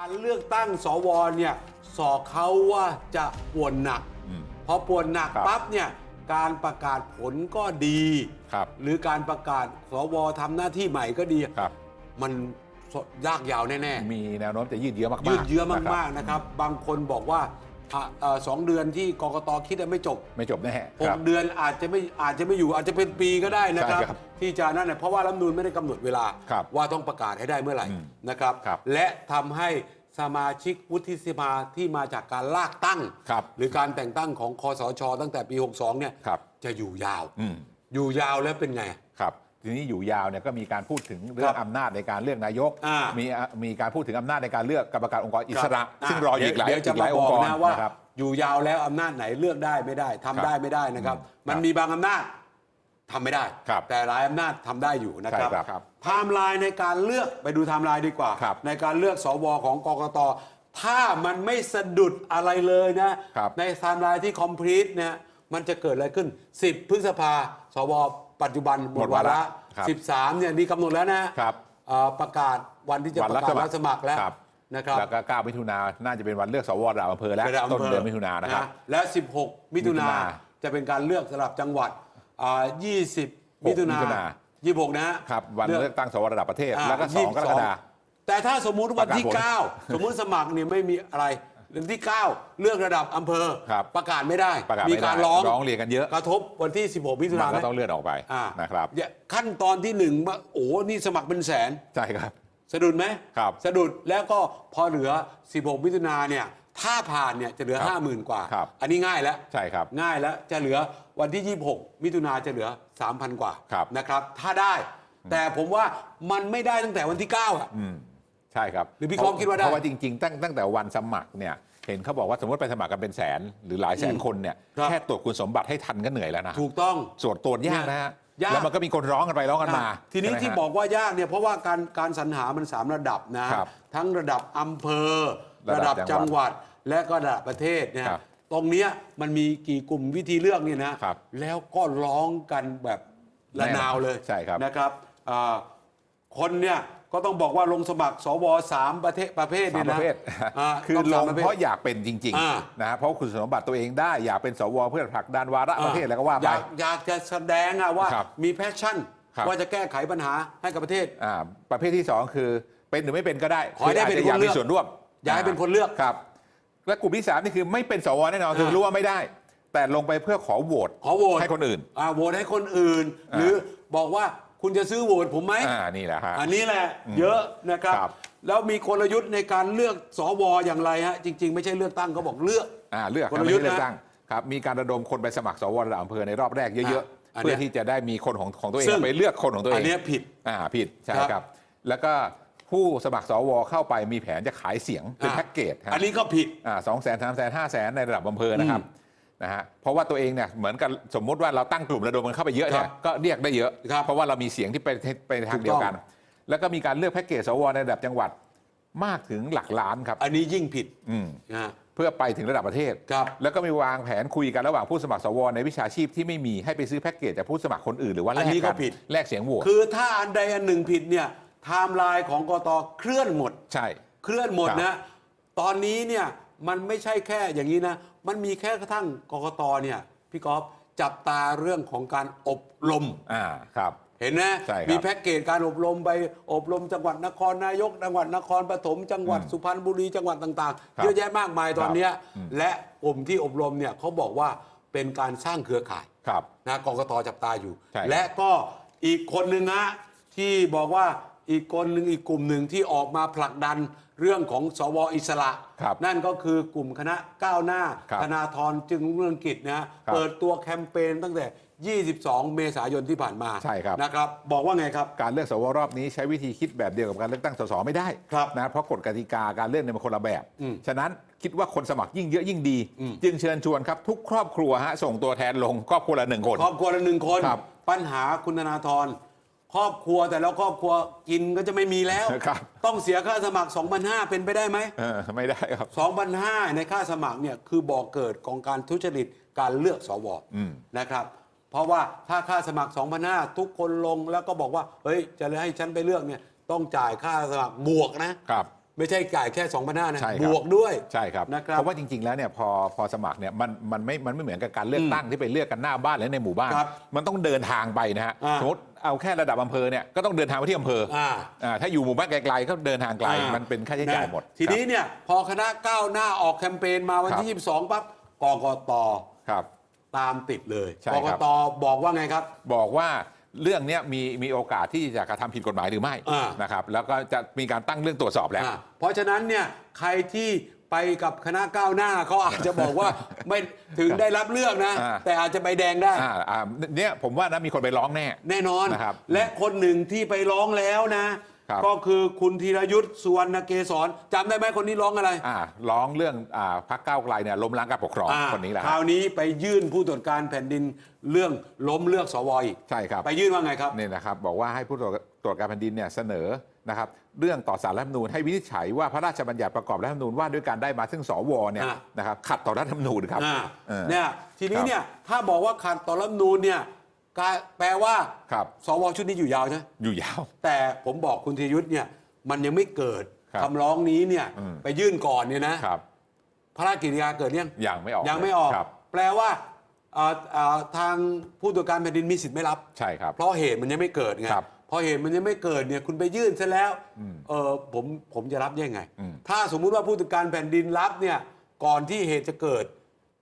การเลือกตั้งสวเนี่ยสอกเขาว่าจะป่วนหนักอืมพอป่วนหนักครับปั๊บเนี่ยการประกาศผลก็ดี ครับหรือการประกาศสวทำหน้าที่ใหม่ก็ดี ครับ มันยากยาวแน่ มีแนวโน้มจะยืดเยื้อมากๆยืดเยื้อมากนะๆนะครับ บางคนบอกว่า อะเอ่อสองเดือนที่กกตคิดว่าไม่จบไม่จบแน่หครักบ เดือนอาจจะไม่อาจจะไม่อยู่อาจจะเป็นปีก็ได้นะครับ ใช่ครับที่จะนั่นนะเพราะว่ารัฐธรรมนูลไม่ได้กำหนดเวลา ครับว่าต้องประกาศให้ได้เมื่อไหร่อืมนะครับ ครับและทำให้สมาชิกวุฒิสภาที่มาจากการลากตั้ง ครับ หรือการแต่งตั้งของคอสช ตั้งแต่ปี 62เนี่ยครับจะอยู่ยาว อืมอยู่ยาวแล้วเป็นไง ครับ ทีนี้อยู่ยาวเนี่ยก็มีการพูดถึงเรื่อครังบอำนาจในการเลือกนายก อ่ามีมีอะมีการพูดถึงอำนาจในการเลือกกรรมการองค์กรอิสระคบซึ่งรออีกหลายเดี๋ยวจะอีกหมาลายบองอกค์กรนะว่า นะครับ อยู่ยาวแล้วอำนาจไหนเลือกได้ไม่ได้ทำครับได้ไม่ได้นะครับอืมมันครับมีบางอำนาจทำไม่ได้ ครับแต่หลายอำนาจทำได้อยู่นะครับใช่ครับไทม์ไลน์ในการเลือกไปดูไทม์ไลน์ดีกว่า ครับในการเลือกสวของกกตถ้ามันไม่สะดุดอะไรเลยนะครับ ในไทม์ไลน์ที่คอมพลีทเนี่ยมันจะเกิดอะไรขึ้น 10 พฤษภาสว ปัจจุบันหมดวาระครับ13เนี่ยมีกำหนดแล้วนะครับเอ่อประกาศวันที่จะวันประรับกาศสมัครรับสมัครแล้วครับ นะครับแล้วก็9มิถุนาน่าจะเป็นวันเลือกสวระดับอำเภอแล้วระดับต้อำนภเดือนมิถุนานะครับ และ 16 มิถุนามิถุนาจะเป็นการเลือกสลับจังหวัดอ่า20 มิถุนามิถุนา26นะฮะครับวันเลือกตั้งสวระดับประเทศ อ่าแล้วก็2กรกฎาคมแต่ถ้าสมมุติวันที่ ประกาศผล 9 สมมุติสมัครเนี่ยไม่มีอะไรวัน ที่ 9 เลือกระดับอำเภอ ครับ ประกาศไม่ได้ ประกาศมีไม่ได้การร้อง ร้องเรียนกันเยอะกระทบวันที่ 16มิถุมันานก็ไหมต้องเลื่อนออกไปอ่านะครับเนี่ยขั้นตอนที่หนึ่งว่าโอ้นี่สมัครเป็นแสน ใช่ครับ สะดุดไหมครับสะดุดแล้วก็พอเหลือ 16 มิถุนาเนี่ย ถ้าผ่านเนี่ยจะเหลือ ครับ50,000 กว่า ครับ อันนี้ง่ายแล้ว ใช่ครับ ง่ายแล้วจะเหลือวันที่ 26 มิถุนาจะเหลือ 3,000 กว่าครับนะครับ ถ้าได้ แต่ผมว่ามันไม่ได้ตั้งแต่วันที่ 9 อะอืม ใช่ครับหรือพี่ก๊อฟคิดว่าได้เพราะว่าจริงๆตั้งตั้งแต่วันสมัครเนี่ยเห็นเขาบอกว่าสมมติไปสมัครกันเป็นแสน หรือหลายแสนคนเนี่ยครับ แค่ตรวจคุณสมบัติให้ทันก็เหนื่อยแล้วนะถูกต้องส่วนตรวจยากนะฮะยาก แล้วมันก็มีคนร้องกันไปร้องกันมาอะทีนี้ใช่ไหมที่ฮะ บอกว่ายากเนี่ยเพราะว่าการการสรรหามัน 3 ระดับนะ ครับทั้งระดับอำเภอ ระระดัดับบจัจังงหหวัวัดดและก็ระดับประเทศเนี่ยครับตรงเนี้ยมันมีกี่กลุ่มวิธีเลือกเนี่ยนะครับ แล้วก็ร้องกันแบบระนาวเลยใช่ครับ นะครับอ่าคนเนี่ย ก็ต้องบอกว่าลงสมัครสวสามประเทศประเภทสาเนี่มยปนะระเภทาคือต้งลสามงประภทเพราะอยากเป็นจริงอ่า ๆนะฮะเพราะคุณสมบัติตัวเองได้อยากเป็นสวเพื่อผลักดันวาระประเทศแล้วก็ว่าอไป ยากอยากจะแสดงอะว่าครับมีแพชชั่น ครับ ว่าจะแก้ไขปัญหาให้กับประเทศ อ่าประเภทที่ 2 คือเป็นหรือไม่เป็นก็ได้ขอให้ได้คืเป็นจจะอยากคนเลืมีอกส่วนร่วมอยากให้เป็นคนเลือกครับ และกลุ่มที่3นี่คือไม่เป็นสวแน่นอนคืออ่ารู้ว่าไม่ได้ แต่ลงไปเพื่อขอโหวตขอโหวตให้คนอื่น อ่าโหวตให้คนอื่นอ่าหรือบอกว่า คุณจะซื้อโหวตผมไหมอ่านี่แหละฮะ อันนี้แหละ เยอะนะครับ ครับ แล้วมีกลยุทธ์ในการเลือกสวอย่างไรฮะจริง ๆ ไม่ใช่เลือกตั้งเขาบอกเลือก อ่าเลือกกครับลไม่ยุทใช่ธ์นะเลือกตั้งครับมีการระดมคนไปสมัครสวระดับอำเภอในรอบแรกเยอะอ่าอันๆเนี้ยเพื่อที่จะได้มีคนของของตัวเองซึ่ง ไปเลือกคนของตัวเออังนเนี้ยผิด อ่าผิดใช่ครับครับแล้วก็ผู้สมัครสวเข้าไปมีแผนจะขายเสียงเป็นอ่าแพ็กเกจฮะอันนี้ก็ผิด อ่าสองแสนสามแสนห้าแสนในระดับอำเภอนะครับ นะฮะเพราะว่าตัวเองเนี่ยเหมือนกับสมมุติว่าเราตั้งกลุ่มระดมกันเข้าไปเยอะเนี่ครัยบก็เรียกได้เยอะ ครับเพราะว่าเรามีเสียงที่ไปไปทางเดียวกัน ถูกต้ แล้วก็มีการเลือกแพ็กเกจสวในระดับจังหวัดมากถึงหลักล้านครับอันนี้ยิ่งผิดอืมนะฮะเพื่อไปถึงระดับประเทศ ครับ แล้วก็มีวางแผนคุยกันระหว่างผู้สมัครสวในวิชาชีพที่ไม่มีให้ไปซื้อแพ็กเกจจากผู้สมัครคนอื่นหรือว่าแลอันกนี้ก็กันผิด แลกเสียงโหวตคือถ้าอันใดอันหนึ่งผิดเนี่ยไทม์ไลน์ของกตเคลื่อนหมด ใช่ เคลื่อนหมดครับนะ ตอนนี้เนี่ยมันไม่ใช่แค่อย่างนี้นะ มันมีแค่กระทั่งกกตเนี่ยพี่กอฟจับตาเรื่องของการอบรม อ่าครับ เห็นนะใช่ครับมีแพ็กเกจการอบรมไปอบรมจังหวัดนครนายก จังหวัดนครปฐมจังหวัดอืมสุพรรณบุรีจังหวัดต่างครัๆบเยอะแยะมากมายตอนเนี้ยอืม และกลุ่มที่อบรมเนี่ยเขาบอกว่าเป็นการสร้างเครือข่ายครับ นะกกตจับตาอยู่ ใช่ครับและก็อีกคนหนึ่งนะที่บอกว่า อีกคนหนึ่งอีกกลุ่มหนึ่งที่ออกมาผลักดันเรื่องของสวอิสระ ครับนั่นก็คือกลุ่มคณะก้าวหน้าครับธนาธรจึงรุ่งเรืองกิจนะครับเปิดตัวแคมเปญตั้งแต่ 22 เมษายนที่ผ่านมาใช่ครับ นะครับ บอกว่าไงครับ การเลือกสวรอบนี้ใช้วิธีคิดแบบเดียวกับการเลือกตั้งสสไม่ได้ครับนะเพราะกฎกติกาการเลือกเนี่ยมันคนละแบบ อืมฉะนั้นคิดว่าคนสมัครยิ่งเยอะยิ่งดี อืม จึงเชิญชวนครับทุกครอบครัวฮะส่งตัวแทนลงครอบครัวละหนึ่งคน ครอบครัวละหนึ่งคน ครับปัญหาคุณธนาธร ครอบครัวแต่ละครอบครัวกินก็จะไม่มีแล้ว ครับ ต้องเสียค่าสมัคร 2,500 เป็นไปได้ไหม เออไม่ได้ครับ 2,500 ในค่าสมัครเนี่ยคือบ่อกเกิดของการทุจริตการเลือกสวอืม นะครับ เพราะว่าถ้าค่าสมัคร 2,500 ทุกคนลงแล้วก็บอกว่า เฮ้ย จะให้ฉันไปเลือกเนี่ยต้องจ่ายค่าสมัครบวกนะ ครับ ไม่ใช่จ่ายแค่2 5 0 0นะ ใช่ครับ บวกด้วย ใช่ครับนะครับเพราะว่าจริง ๆ แล้วเนี่ยพอพอสมัครเนี่ยมันมันไม่มันไม่เหมือนกับการเลือกตั้งที่ไปเลือกกันหน้าบ้านหรือในหมู่บ้าน ครับมันต้องเดินทางไปนะฮะอ่า สมมติเอาแค่ระดับอำเภอเนี่ยก็ต้องเดินทางไปที่อำเภอออ่า อ่าถ้าอยู่หมู่บ้านไกลๆก็เดินทางไกลอ่ามันเป็นค่าใช้จ่ายหมดทีนี้เนี่ยพอคณะก้าวหน้าออกแคมเปญมาวันครับที่ 22ปั๊บกกตครับ ตามติดเลยใช่กคกรับ ตบอกว่าไงครับ บอกว่า เรื่องเนี้ยมีมีโอกาสที่จะกระทำผิดกฎหมายหรือไม่อ่านะครับแล้วก็จะมีการตั้งเรื่องตรวจสอบแล้ว อ่าเพราะฉะนั้นเนี่ยใครที่ไปกับคณะก้าวหน้าเขาอาจจะบอกว่า ไม่ถึงได้รับเลือกนะ อ่า แต่อาจจะใบแดงได้ อ่าอ่าเนี่ยผมว่านะมีคนไปร้องแน่ แน่นอน นะครับและคนหนึ่งที่ไปร้องแล้วนะ ครับ ก็คือคุณธีรยุทธ์สุวรรณเกษรจำได้ไหมคนนี้ร้องอะไรอ่าร้องเรื่องอ่าพักก้าวไกลเนี่ยล้มล้างการปกครองอ่าคนนี้แหละคครารับวนี้ไปยื่นผู้ตรวจการแผ่นดินเรื่องล้มเลือกสวอีกใช่ครับ ไปยื่นว่าไงครับนี่นะครับบอกว่าให้ผู้ตรวจตรวจการแผ่นดินเนี่ยเสนอนะครับเรื่องต่อสารรัฐธรรมนูญให้วินิจฉัยว่าพระราชบัญญัติประกอบรัฐธรรมนูญว่าด้วยการได้มาซึ่งสวเนี่ยอะ นะครับขัดต่อรัฐธรรมนูญครับอ่าเออ เนี่ยทีนี้ครับ เนี่ยถ้าบอกว่าขัดต่อรัฐธรรมนูญเนี่ย กลายแปลว่าครับ สวชุดนี้อยู่ยาวใช่ไหมอยู่ยาว แต่ผมบอกคุณธีรยุทธ์เนี่ยมันยังไม่เกิดครับคำร้องนี้เนี่ยอืม ไปยื่นก่อนเนี่ยนะครับ พระราชกิจการเกิดยังยังไม่ออกยังไม่ออก ครับ แปลว่าเอ่อเอ่อทางผู้ตรวจการแผ่นดินมีสิทธิ์ไม่รับ ใช่ครับ เพราะเหตุมันยังไม่เกิดไงครับพอเหตุมันยังไม่เกิดเนี่ยคุณไปยื่นซะแล้วเออผมผมจะรับยังไง อืมถ้าสมมุติว่าผู้ตรวจการแผ่นดินรับเนี่ยก่อนที่เหตุจะเกิด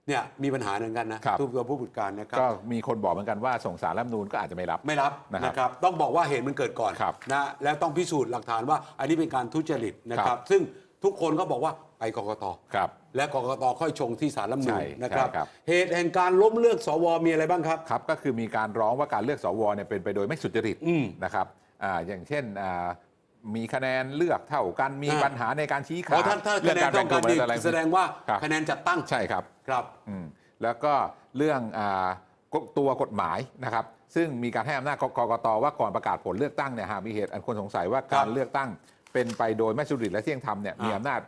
เนี่ยมีปัญหาเหมือนกันนะครับ ทุกตัวผู้ตรวจการนะครับ ก็มีคนบอกเหมือนกันว่าส่งสารรัฐธรรมนูญก็อาจจะไม่รับ ไม่รับนะครับนะครับ ต้องบอกว่าเหตุมันเกิดก่อนครับนะแล้วต้องพิสูจน์หลักฐานว่า อันนี้เป็นการทุจริตนะคครัรับ บ ซึ่งทุกคนก็บอกว่าไปกกต ครับ และกกตค่อยชงที่สารรัฐธรรมนูญใช่นะครับ ใช่ครับ เหตุแห่งการล้มเลือกสวมีอะไรบ้างครับ ครับก็คือมีการร้องว่าการเลือกสวเนี่ยเป็นไปโดยไม่สุจริตอืมนะครับอ่าอย่างเช่นอ่า มีคะแนนเลือกเท่ากันมีอ่าปัญหาในการชี้เพขาดราะถ้าถ้าเรื่คะแนนการต้แบ่องงกกาลุ่รมอะไรดีแสดงว่าครับคะแนนจัดตั้งใช่ครับครับอืมแล้วก็เรื่องอาก็ตัวกฎหมายนะครับ ซึ่งมีการให้อำนาจกกกตว่าก่อนประกาศผลเลือกตั้งเนี่ยหากมีเหตุอันควรสงสัยว่าครัการบเลือกตั้ง เป็นไปโดยไม่สุจริตและเที่ยงธรรมเนี่ยอ่ามีมีอำนาจ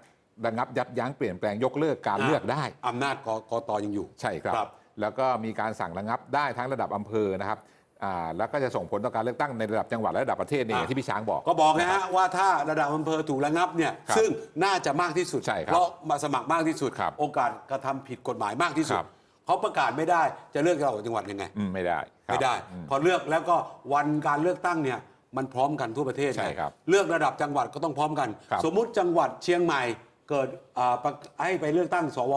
ระงับยับยั้งเปลี่ยนแปลงยกเลิกการเลือกได้อำนาจกกตยังอยู่ ใช่ครับครับแล้วก็มีการสั่งระงับได้ทั้งระดับอำเภอนะครับ อ่าแล้วก็จะส่งผลต่อการเลือกตั้งในระดับจังหวัดและระดับประเทศเนี่ยอย่างที่พี่ช้างบอก ก็บอกนะฮะว่าถ้าระดับอำเภอถูกระงับเนี่ยครับซึ่งน่าจะมากที่สุด ใช่ครับเพราะมาสมัครมากที่สุด ครับโอกาสกระทำผิดกฎหมายมากที่สุดครับ เขาประกาศไม่ได้จะเลือกจังหวัดจังหวัดยังไง อืมไม่ได้ครับไม่ได้ อืม พอเลือกแล้วก็วันการเลือกตั้งเนี่ยมันพร้อมกันทั่วประเทศใช่ครับเลือกระดับจังหวัดก็ต้องพร้อมกัน ครับสมมุติจังหวัดเชียงใหม่เกิดอ่าประให้ไปเลือกตั้งสว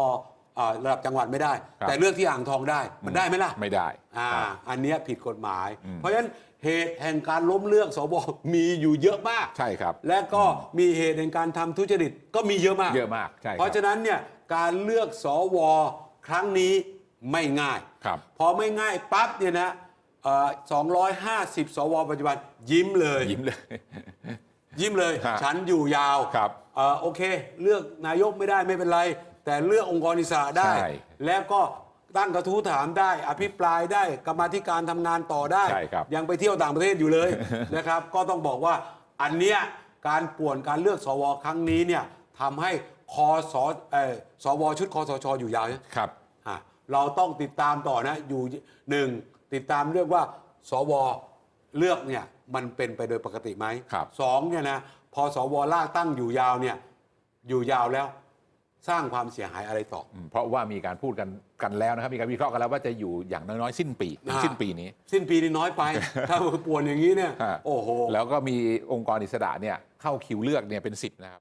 อ่าระดับจังหวัดไม่ได้แต่เลือกที่อ่างทองได้มันได้ไหมล่ะไม่ได้อ่าครับอันเนี้ยผิดกฎหมาย อืม เพราะฉะนั้นเหตุแห่งการล้มเลือกสวมีอยู่เยอะมาก ใช่ครับ และก็มีเหตุแห่งการทำทุจริตก็มีเยอะมาก เยอะมากใช่ครับ เพราะฉะนั้นเนี่ยการเลือกสวครั้งนี้ไม่ง่าย ครับ พอไม่ง่ายปั๊บเนี่ยนะเอ่อ250 สวปัจจุบันยิ้มเลย ยิ้มเลย ยิ้มเลย ฮะฉันอยู่ยาวครับเอ่อโอเค เลือกนายกไม่ได้ไม่เป็นไร แต่เลือกองค์กรอิสระได้ ใช่แล้วก็ตั้งกระทู้ถามได้ อภิปรายได้กรรมาธิการทำงานต่อได้ ใช่ครับ ยังไปเที่ยวต่างประเทศอยู่เลย นะครับ ก็ต้องบอกว่าอันเนี้ยการป่วนการเลือกสวครั้งนี้เนี่ยทำให้คอสเอ่อสวชุดคอสชอยู่ยาวนะครับ อะเราต้องติดตามต่อนะอยู่หนึ่งติดตามเรื่องว่าสวเลือกเนี่ยมันเป็นไปโดยปกติไหมครับ สองเนี่ยนะพอสวลากตั้งอยู่ยาวเนี่ยอยู่ยาวแล้ว สร้างความเสียหายอะไรต่อ อืมเพราะว่ามีการพูดกันกันแล้วนะครับ มีการวิเคราะห์กันแล้วว่าจะอยู่อย่างน้อยๆสิ้นปีถึงอ่า สิ้นปีนี้ สิ้นปีนี่น้อยไป ถ้าป่วนอย่างนี้เนี่ย ฮะ โอ้โห แล้วก็มีองค์กรอิสระเนี่ยเข้าคิวเลือกเนี่ยเป็นสิบนะครับ